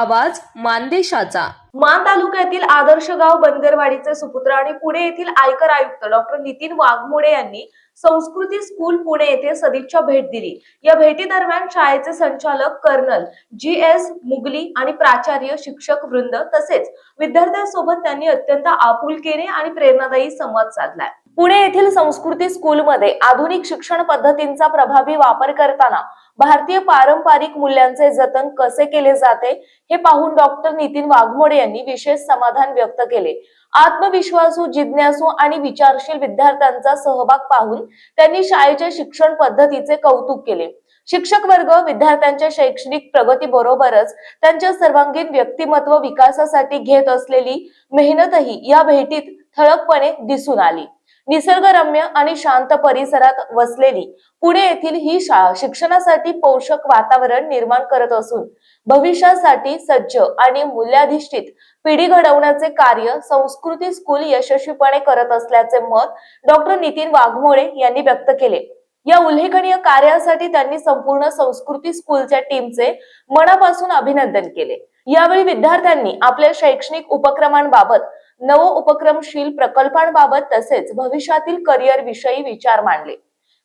आवाज मानदेशाचा. मान तालुक्यातील आदर्श गाव बंदरवाडीचे सुपुत्र आणि पुणे येथील आयकर आयुक्त डॉक्टर नितीन वाघमोडे यांनी संस्कृती स्कूल पुणे येथे सदिच्छा भेट दिली. या भेटी दरम्यान शाळेचे संचालक कर्नल जी एस मुगली आणि प्राचार्य शिक्षक वृंद तसेच विद्यार्थ्यांसोबत त्यांनी अत्यंत आपुलकीने आणि प्रेरणादायी संवाद साधलाय. पुणे येथील संस्कृती स्कूलमध्ये आधुनिक शिक्षण पद्धतींचा प्रभावी वापर करताना भारतीय पारंपरिक मूल्यांचे जतन कसे केले जाते हे पाहून डॉक्टर नितीन वाघमोडे यांनी विशेष समाधान व्यक्त केले. आत्मविश्वासू जिज्ञासू आणि विचारशील विद्यार्थ्यांचा सहभाग पाहून त्यांनी शाळेच्या शिक्षण पद्धतीचे कौतुक केले. शिक्षक वर्ग विद्यार्थ्यांच्या शैक्षणिक प्रगतीबरोबरच त्यांच्या सर्वांगीण व्यक्तिमत्व विकासासाठी घेत असलेली मेहनतही या भेटीत ठळकपणे दिसून आली. निसर्गरम्य आणि शांत परिसरात वसलेली पुणे येथील ही शाळा शिक्षणासाठी पोषक वातावरण निर्माण करत असून भविष्यासाठी सज्ज आणि मूल्याधिष्ठित पिढी घडवण्याचे कार्य संस्कृती स्कूल यशस्वीपणे करत असल्याचे मत डॉक्टर नितीन वाघमोळे यांनी व्यक्त केले. या उल्लेखनीय कार्यासाठी त्यांनी संपूर्ण संस्कृती स्कूलच्या टीमचे मनापासून अभिनंदन केले. यावेळी विद्यार्थ्यांनी आपल्या शैक्षणिक उपक्रमांबाबत नव उपक्रमशील प्रकल्पांबाबत तसेच भविष्यातील करिअर विषयी विचार मांडले.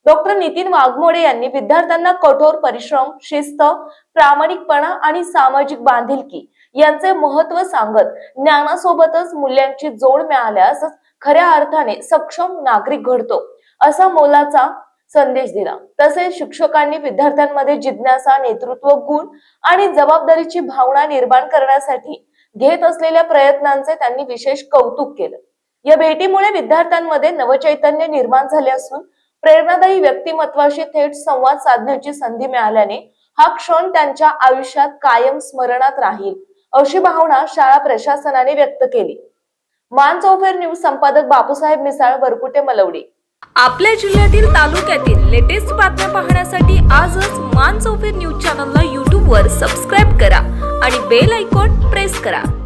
डॉक्टर नितीन वाघमोडे यांनी विद्यार्थ्यांना कठोर परिश्रम शिस्त प्रामाणिकपणा आणि सामाजिक बांधिलकी यांचे महत्त्व सांगत ज्ञानासोबतच मूल्यांची जोड मिळाल्यास खऱ्या अर्थाने सक्षम नागरिक घडतो असा मोलाचा संदेश दिला. तसेच शिक्षकांनी विद्यार्थ्यांमध्ये जिज्ञासा नेतृत्व गुण आणि जबाबदारीची भावना निर्माण करण्यासाठी घेत असलेल्या प्रयत्नांचे त्यांनी विशेष कौतुक केलं. या भेटीमुळे विद्यार्थ्यांमध्ये नवचैतन्य निर्माण झाले असून प्रेरणादायी व्यक्तिमत्वाशी थेट संवाद साधण्याची संधी मिळाल्याने हा क्षण त्यांच्या आयुष्यात कायम स्मरणात राहील अशी भावना शाळा प्रशासनाने व्यक्त केली. मान चौफेर न्यूज संपादक बापूसाहेब मिसाळ वरकुटे मलवडी. आपल्या जिल्ह्यातील तालुक्यातील लेटेस्ट बातम्या पाहण्यासाठी आजच मान चौफेर न्यूज चॅनलला यूट्यूबवर सबस्क्राईब करा आणि बेल ऐकून प्रेस करा